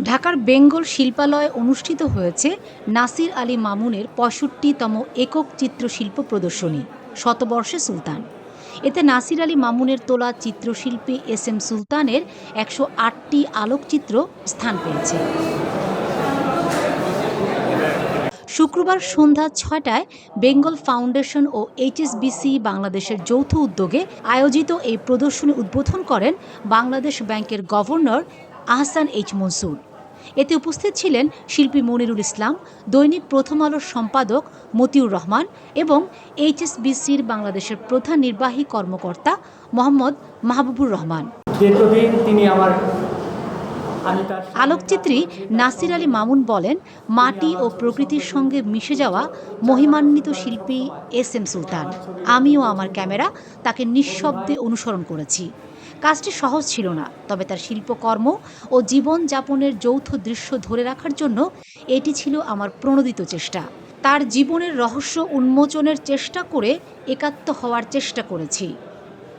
ঢাকার বেঙ্গল শিল্পালয়ে অনুষ্ঠিত হয়েছে নাসির আলী মামুনের পঁয়ষট্টিতম একক চিত্রশিল্প প্রদর্শনী, শতবর্ষে সুলতান। এতে নাসির আলী মামুনের তোলা চিত্রশিল্পী এস এম সুলতানের একশো আটটি আলোকচিত্র স্থান পেয়েছে। শুক্রবার সন্ধ্যা ছয়টায় বেঙ্গল ফাউন্ডেশন ও এইচএসবিসি বাংলাদেশের যৌথ উদ্যোগে আয়োজিত এই প্রদর্শনী উদ্বোধন করেন বাংলাদেশ ব্যাংকের গভর্নর আহসান এইচ মনসুর। এতে উপস্থিত ছিলেন শিল্পী মনিরুল ইসলাম, দৈনিক প্রথম আলোর সম্পাদক মতিউর রহমান এবং এইচএসবিসির বাংলাদেশের প্রধান নির্বাহী কর্মকর্তা মোহাম্মদ মাহবুবুর রহমান। দীর্ঘদিন তিনি আমার আলোকচিত্রী নাসির আলী মামুন বলেন, মাটি ও প্রকৃতির সঙ্গে মিশে যাওয়া মহিমান্বিত শিল্পী এস এম সুলতান। আমিও আমার ক্যামেরা তাকে নিঃশব্দে অনুসরণ করেছি। কাজটি সহজ ছিল না, তবে তার শিল্পকর্ম ও জীবনযাপনের যৌথ দৃশ্য ধরে রাখার জন্য এটি ছিল আমার প্রণোদিত চেষ্টা। তার জীবনের রহস্য উন্মোচনের চেষ্টা করে একাত্ম হওয়ার চেষ্টা করেছি।